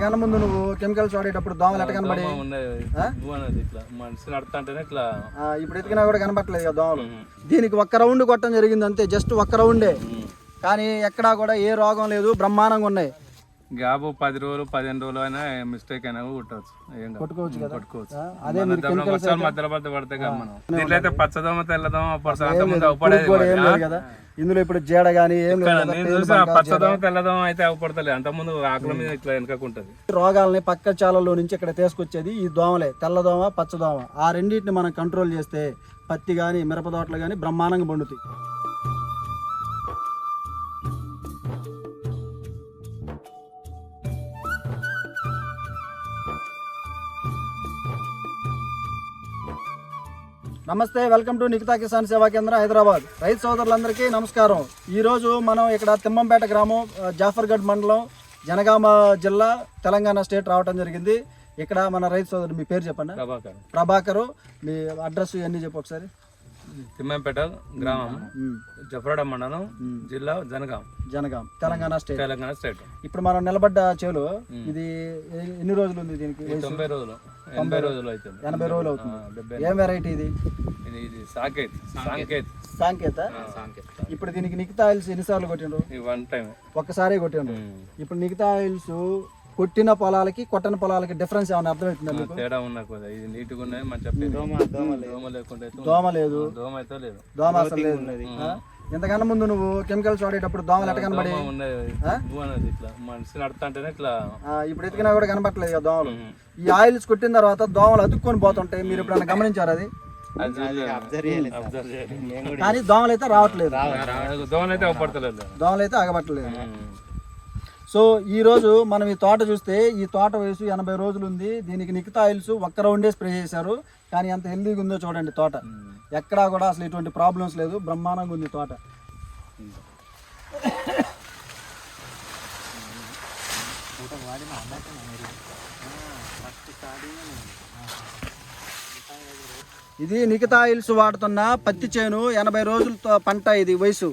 ఇంతకన్నా ముందు నువ్వు కెమికల్స్ వాడేటప్పుడు దోమలు ఎట్ట కనబడి ఇప్పుడు ఎతికినా కూడా కనబట్టలేదు కదా దోమలు. దీనికి ఒక్క రౌండ్ కొట్టడం జరిగింది అంతే జస్ట్ ఒక్క రౌండే. కానీ ఎక్కడా కూడా ఏ రోగం లేదు బ్రహ్మాండంగా ఉన్నాయి. గ్యాప్ పది రోజులు పదిహేను రోజులు అయినా మిస్టేక్ అయినా కుట్టవచ్చు. కొట్టుకోవచ్చు కొట్టుకోవచ్చు. వర్షాలు మధ్యలో పడితే పడితే కదా మనం. దీంట్లో అయితే పచ్చదోమ తెల్లదోమ పర్స అంతకుముందు అవపడేది కూడా ఏం లేదు కదా? ఇందులో ఇప్పుడు జీడ కానీ ఏం పచ్చదోమ తెల్లదోమ అయితే అవపడతలే అంతకుముందు ఆకుల మీద ఇట్లా వెనకకుంటది రోగాలని పక్క చాలల్లో నుంచి ఇక్కడ తీసుకొచ్చేది ఈ దోమలే. తెల్లదోమ పచ్చదోమ. ఆ రెండింటిని మనం కంట్రోల్ చేస్తే పత్తి కానీ మిరప తోటలు కానీ బ్రహ్మాండంగా పండుతాయి. నమస్తే వెల్కమ్ టు నిఖితా కిసాన్ సేవా కేంద్రం హైదరాబాద్. రైతు సోదరులందరికీ నమస్కారం. ఈరోజు మనం ఇక్కడ తిమ్మంపేట గ్రామం జాఫర్గఢ్ మండలం జనగామ జిల్లా తెలంగాణ స్టేట్ రావటం జరిగింది. ఇక్కడ మన రైతు సోదరుడు మీ పేరు చెప్పండి. ప్రభాకర్. ప్రభాకరు మీ అడ్రస్ ఇవన్నీ చెప్పు ఒకసారి. తిమ్మంపేట గ్రామం జఫరాడ మండలం జిల్లా జనగాం. జనగాం తెలంగాణ స్టేట్. తెలంగాణ స్టేట్. ఇప్పుడు మనం నిలబడ్డ చేలు ఇది ఎన్ని రోజులు ఉంది దీనికి? తొంభై రోజులు. ఎనభై రోజులు అవుతుంది. ఎనభై రోజులు అవుతుంది. ఏం వెరైటీ ఇది? సాకేత్. సాంకేత్. సాంకేత. ఇప్పుడు దీనికి నిఖితా ఆయిల్స్ ఎన్నిసార్లు కొట్టిండ్రు? వన్ టైం ఒక్కసారి కొట్టిండ్రు. ఇప్పుడు నిఖితా ఆయిల్స్ కొట్టిన పొలాలకి కొట్టని పొలాలకి డిఫరెన్స్ ఏమైనా అర్థమవుతుందా మీకు? తేడా ఉన్నా కదా ఇది నీట్గా ఉన్నాయి పెరిగి. దోమ లేకుండా అయితే దోమ లేదు. దోమ అయితే లేదు. దోమ అసలు లేదు? ఇంతకన్నా ముందు నువ్వు కెమికల్స్ వాడేటప్పుడు దోమలు ఎట్ట కనబడి ఇప్పుడు ఎతికినా కూడా కనబట్టలేదు కదా దోమలు. ఈ ఆయిల్స్ కొట్టిన తర్వాత దోమలు అతుక్కొని పోతుంటాయి. మీరు ఎప్పుడైనా గమనించారు అది? అది అబ్జర్వ్ చేయాలి కానీ దోమలు అయితే రావట్లేదు. దోమలు అయితే అవపడతలేదు. దోమలు అయితే ఆగబట్టలేదు. సో ఈ రోజు మనం ఈ తోట చూస్తే ఈ తోట వయసు ఎనభై రోజులు ఉంది. దీనికి నిఖితా ఆయిల్స్ ఒక్క రౌండే స్ప్రే చేశారు. కానీ ఎంత హెల్దీగా ఉందో చూడండి తోట. ఎక్కడా కూడా అసలు ఎటువంటి ప్రాబ్లమ్స్ లేదు. బ్రహ్మాండంగా ఉంది తోట. ఇది నిఖితా ఆయిల్స్ వాడుతున్న పత్తి చేను ఎనభై రోజులతో పంట ఇది వయసు.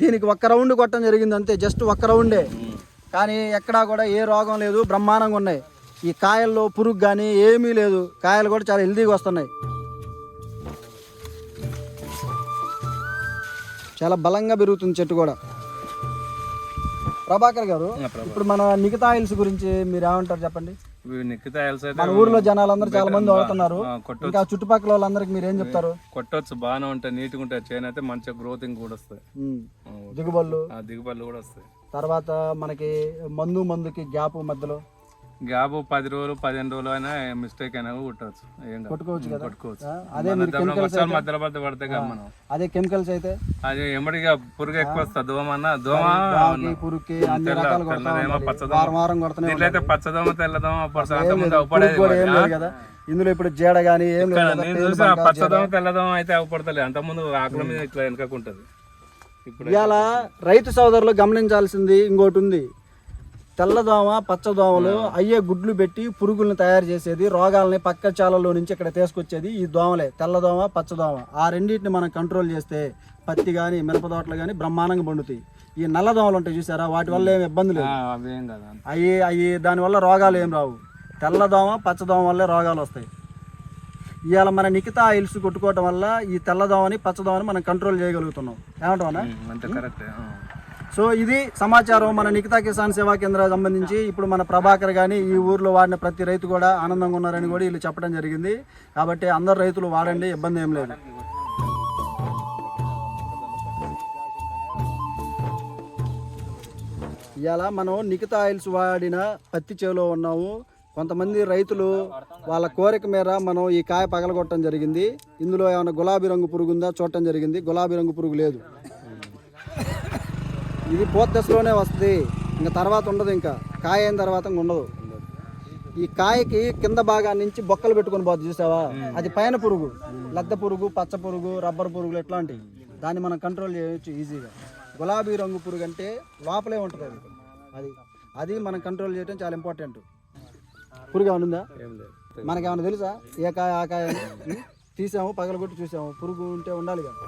దీనికి ఒక్క రౌండ్ కొట్టడం జరిగింది అంతే జస్ట్ ఒక్క రౌండే. కానీ ఎక్కడా కూడా ఏ రోగం లేదు బ్రహ్మాండంగా ఉన్నాయి. ఈ కాయల్లో పురుగు కానీ ఏమీ లేదు. కాయలు కూడా చాలా హెల్దీగా వస్తున్నాయి. చాలా బలంగా పెరుగుతుంది చెట్టు కూడా. ప్రభాకర్ గారు ఇప్పుడు మన నిఖితా ఆయిల్స్ గురించి మీరు ఏమంటారు చెప్పండి? మన ఊర్లో జనాలందరూ చాలా మంది వాడుతున్నారు. ఇంకా చుట్టుపక్కల వాళ్ళందరికి మీరు ఏం చెప్తారు? కొట్టొచ్చు బాగానే ఉంటాయి నీట్గా ఉంటాయి. చేను అయితే మంచిగా గ్రోతింగ్ కూడా వస్తాయి. దిగుబడులు దిగుబడులు కూడా వస్తాయి. తర్వాత మనకి మందు మందుకి గ్యాప్ మధ్యలో గ్యాప్ పది రోజులు పదిహేను రోజులు అయినా మిస్టేక్ అయినా కుట్టవచ్చు కొట్టుకోవచ్చు కొట్టుకోవచ్చు. అదే వర్షాలు మధ్యలో పడితే కదా మనం. అదే కెమికల్స్ అయితే అది ఎమ్మడిగా పురుగు ఎక్కువ వస్తుంది దోమ అన్న దోమ ఉండాలి. పచ్చదోమ పచ్చదోమ తెల్లదోమ పురుగు కదా. ఇందులో ఇప్పుడు జీడ కానీ ఏం లేదు పచ్చదోమ తెల్లదోమ అయితే అవపడతలే అంతకుముందు ఆకుల మీద ఇట్లా వెనకకుంటది ఇప్పుడు ఇవాళ రైతు సోదరులు గమనించాల్సింది ఇంకోటి ఉంది. తెల్లదోమ పచ్చదోమలు అయ్యే గుడ్లు పెట్టి పురుగుల్ని తయారు చేసేది రోగాల్ని పక్క చాలలో నుంచి ఇక్కడ తీసుకొచ్చేది ఈ దోమలే. తెల్లదోమ పచ్చదోమ. ఆ రెండింటిని మనం కంట్రోల్ చేస్తే పత్తి కానీ మిరప తోటలు కానీ బ్రహ్మాండంగా పండుతాయి. ఈ నల్ల దోమలు ఉంటాయి చూసారా? వాటి వల్ల ఏం ఇబ్బంది లేదు. అవేం అవి దానివల్ల రోగాలు ఏం రావు. తెల్లదోమ పచ్చదోమ వల్లే రోగాలు వస్తాయి. ఇవాళ మన నిఖితా ఆయిల్స్ కొట్టుకోవటం వల్ల ఈ తెల్లదోమని పచ్చదోమని మనం కంట్రోల్ చేయగలుగుతున్నాం. కరెక్ట్. సో ఇది సమాచారం మన నిఖితా కిసాన్ సేవా కేంద్రానికి సంబంధించి. ఇప్పుడు మన ప్రభాకర్ కానీ ఈ ఊర్లో వాడిన ప్రతి రైతు కూడా ఆనందంగా ఉన్నారని కూడా వీళ్ళు చెప్పడం జరిగింది. కాబట్టి అందరు రైతులు వాడండి ఇబ్బంది ఏం లేదు. ఇవాళ మనం నిఖిత ఆయిల్స్ వాడిన పత్తి చేలో ఉన్నాము. కొంతమంది రైతులు వాళ్ళ కోరిక మేర మనం ఈ కాయ పగలగొట్టడం జరిగింది. ఇందులో ఏమైనా గులాబీ రంగు పురుగు ఉందా? చూడటం జరిగింది. గులాబీ రంగు పురుగు లేదు. ఇది పోత్ దశలోనే వస్తుంది. ఇంకా తర్వాత ఉండదు ఇంకా. కాయ అయిన తర్వాత ఇంక ఉండదు. ఈ కాయకి కింద భాగాన్ని నుంచి బొక్కలు పెట్టుకొని పోతుంది చూసావా? అది పైన పురుగు. లద్ద పురుగు పచ్చ పురుగు రబ్బర్ పురుగులు ఎట్లాంటివి. దాన్ని మనం కంట్రోల్ చేయొచ్చు ఈజీగా గులాబీ రంగు పురుగు అంటే లోపలే ఉంటుంది అది. అది అది మనం కంట్రోల్ చేయడం చాలా ఇంపార్టెంట్ పురుగు ఏమైనా ఉందా? ఏం లేదు. మనకేమైనా తెలుసా? ఏ కాయ ఆ కాయ? తీసాము పగలగొట్టి చూసాము. పురుగు ఉంటే ఉండాలి కదా